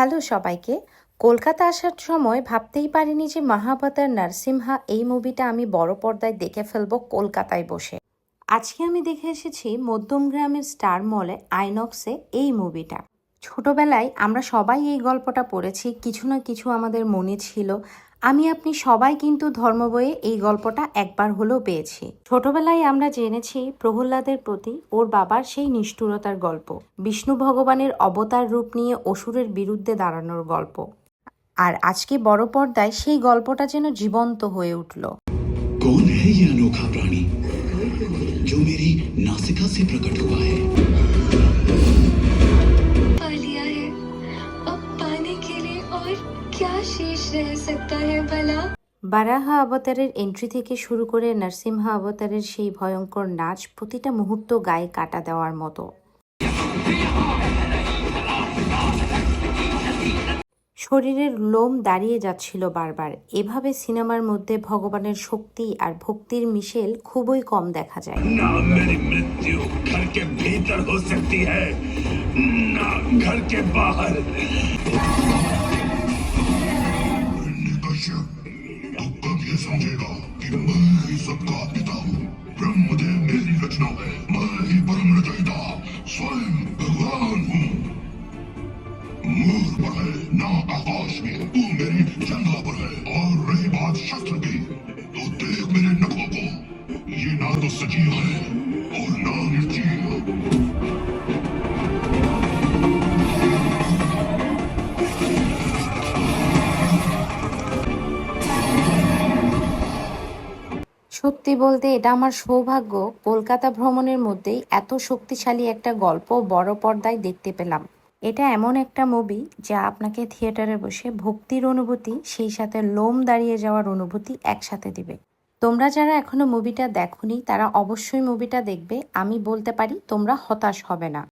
Hello সবাইকে। কলকাতা আসার সময় ভাবতেই পারিনি যে মহাভতার নরসিমহা এই মুভিটা আমি বড় পর্দায় দেখে ফেলব কলকাতায় বসে। আজকে আমি দেখে এসেছি মধ্যমগ্রামের স্টার মলে আইনক্সে এই মুভিটা। ছোটবেলায় আমরা সবাই এই গল্পটা পড়েছি, কিছু না কিছু আমাদের মনে ছিল। আমি আপনি সবাই কিন্তু ধর্ম বইয়ে এই গল্পটা একবার হলেও পেয়েছি ছোটবেলায় আমরা জেনেছি প্রহ্লাদের প্রতি ওর বাবার সেই নিষ্ঠুরতার গল্প বিষ্ণু ভগবানের অবতার রূপ নিয়ে অসুরের বিরুদ্ধে দাঁড়ানোর গল্প আর আজকে বড় পর্দায় সেই গল্পটা যেন জীবন্ত হয়ে উঠল कौन है ये अनोखा प्राणी जो मेरी नासिका से प्रकट हुआ है क्या शेष रह सकता है भला বারাহা অবতারের এন্ট্রি থেকে শুরু করে নরসিংহা অবতারের সেই ভয়ঙ্কর নাচ প্রতিটা মুহূর্ত গায়ে কাটা দেওয়ার মতো শরীরের লোম দাঁড়িয়ে যাচ্ছিল বারবার এভাবে সিনেমার মধ্যে ভগবানের শক্তি আর ভক্তির মিশেল খুবই কম দেখা যায় ना तू कब ये समझेगा कि मैं ही सबका पिता हूँ ब्रह्मदेव मेरी रचना है मैं ही परम रचयिता स्वयं भगवान हूँ সত্যি বলতে এটা আমার সৌভাগ্য। কলকাতা ভ্রমণের মধ্যেই এত শক্তিশালী একটা গল্প বড় পর্দায় দেখতে পেলাম। এটা এমন একটা মুভি যা আপনাকে থিয়েটারে বসে ভক্তির অনুভূতি, সেই সাথে লোম দাঁড়িয়ে যাওয়ার অনুভূতি একসাথে দিবে। তোমরা যারা এখনও মুভিটা দেখোনি, তারা অবশ্যই মুভিটা দেখবে। আমি বলতে পারি তোমরা হতাশ হবে না।